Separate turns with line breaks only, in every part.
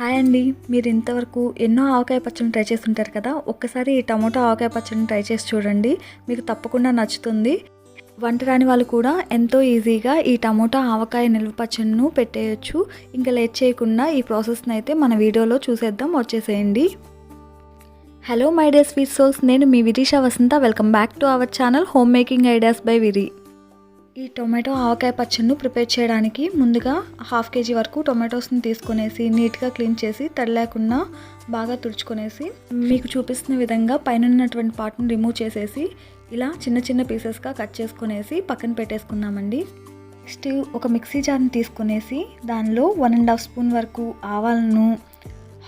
Hi అండి. మీరు ఇంతవరకు ఎన్నో ఆవకాయ పచ్చడిని ట్రై చేస్తుంటారు కదా? ఒక్కసారి ఈ టమోటా ఆవకాయ పచ్చడిని ట్రై చేసి చూడండి. మీకు తప్పకుండా నచ్చుతుంది. వంట రాని వాళ్ళు కూడా ఎంతో ఈజీగా ఈ టమోటా ఆవకాయ నిల్వ పచ్చడిను పెట్టేయచ్చు. ఇంకా లేట్ చేయకుండా ఈ ప్రాసెస్ని అయితే మన వీడియోలో చూసేద్దాం. వచ్చేసేయండి. Hello my dear sweet souls నేను మీ Virisha Vasantha. Welcome back to our channel home making ideas by Viri. ఈ టొమాటో ఆవకాయ పచ్చడిను ప్రిపేర్ చేయడానికి ముందుగా హాఫ్ కేజీ వరకు టొమాటోస్ని తీసుకునేసి నీట్గా క్లీన్ చేసి తడి లేకుండా బాగా తుడుచుకునేసి మీకు చూపిస్తున్న విధంగా పైన ఉన్నటువంటి పార్ట్ని రిమూవ్ చేసేసి ఇలా చిన్న చిన్న పీసెస్గా కట్ చేసుకునేసి పక్కన పెట్టేసుకుందామండి. నెక్స్ట్ ఒక మిక్సీ జార్ని తీసుకునేసి దానిలో వన్ అండ్ హాఫ్ స్పూన్ వరకు ఆవాలను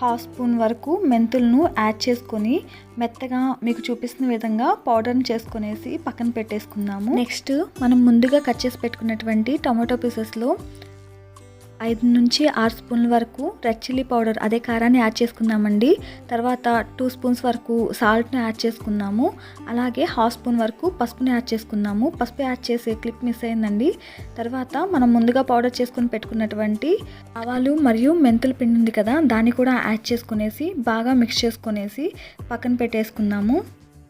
హాఫ్ స్పూన్ వరకు మెంతులను యాడ్ చేసుకొని మెత్తగా మీకు చూపిస్తున్న విధంగా పౌడర్ని చేసుకునేసి పక్కన పెట్టేసుకుందాము. నెక్స్ట్ మనం ముందుగా కట్ చేసి పెట్టుకున్నటువంటి టమాటో పీసెస్లో ఐదు నుంచి ఆరు స్పూన్ల వరకు రెడ్ చిల్లీ పౌడర్ అదే కారాన్ని యాడ్ చేసుకుందామండి. తర్వాత టూ స్పూన్స్ వరకు సాల్ట్ని యాడ్ చేసుకుందాము అలాగే హాఫ్ స్పూన్ వరకు పసుపుని యాడ్ చేసుకుందాము పసుపు యాడ్ చేసే క్లిప్ మిస్ అయిందండి. తర్వాత మనం ముందుగా పౌడర్ చేసుకుని పెట్టుకున్నటువంటి ఆవాలు మరియు మెంతుల పిండి ఉంది కదా దాన్ని కూడా యాడ్ చేసుకునేసి బాగా మిక్స్ చేసుకునేసి పక్కన పెట్టేసుకుందాము.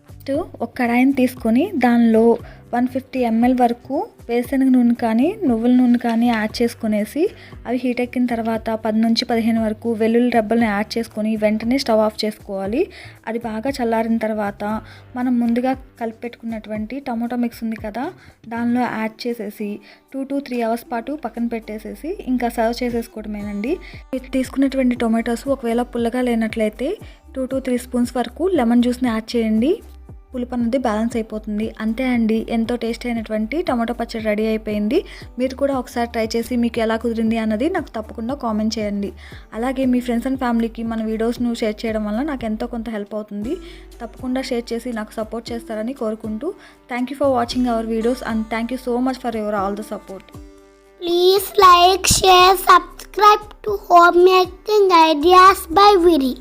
ఫస్ట్ ఒక కడాయిని తీసుకొని దానిలో వన్ ఫిఫ్టీ ఎంఎల్ వరకు వేరుశనగ నూనె కానీ నువ్వుల నూనె కానీ యాడ్ చేసుకునేసి అవి హీట్ ఎక్కిన తర్వాత పది నుంచి పదిహేను వరకు వెల్లుల్లి రెబ్బల్ని యాడ్ చేసుకొని వెంటనే స్టవ్ ఆఫ్ చేసుకోవాలి. అది బాగా చల్లారిన తర్వాత మనం ముందుగా కలిపి పెట్టుకున్నటువంటి మిక్స్ ఉంది కదా దానిలో యాడ్ చేసేసి టూ టు త్రీ అవర్స్ పాటు పక్కన పెట్టేసేసి ఇంకా సర్వ్ చేసేసుకోవడమేనండి. మీరు తీసుకున్నటువంటి టొమాటోస్ ఒకవేళ పుల్లగా లేనట్లయితే టూ టు త్రీ స్పూన్స్ వరకు లెమన్ జ్యూస్ని యాడ్ చేయండి. పులుపు అనేది బ్యాలెన్స్ అయిపోతుంది. అంతే అండి. ఎంతో టేస్ట్ అయినటువంటి టమాటో పచ్చడి రెడీ అయిపోయింది. మీరు కూడా ఒకసారి ట్రై చేసి మీకు ఎలా కుదిరింది అన్నది నాకు తప్పకుండా కామెంట్ చేయండి. అలాగే మీ ఫ్రెండ్స్ అండ్ ఫ్యామిలీకి మన వీడియోస్ను షేర్ చేయడం వల్ల నాకు ఎంతో కొంత హెల్ప్ అవుతుంది. తప్పకుండా షేర్ చేసి నాకు సపోర్ట్ చేస్తారని కోరుకుంటూ thank you for watching our videos and thank you so much for your all the support
Please like, share, subscribe to Homemaking Ideas by Viri.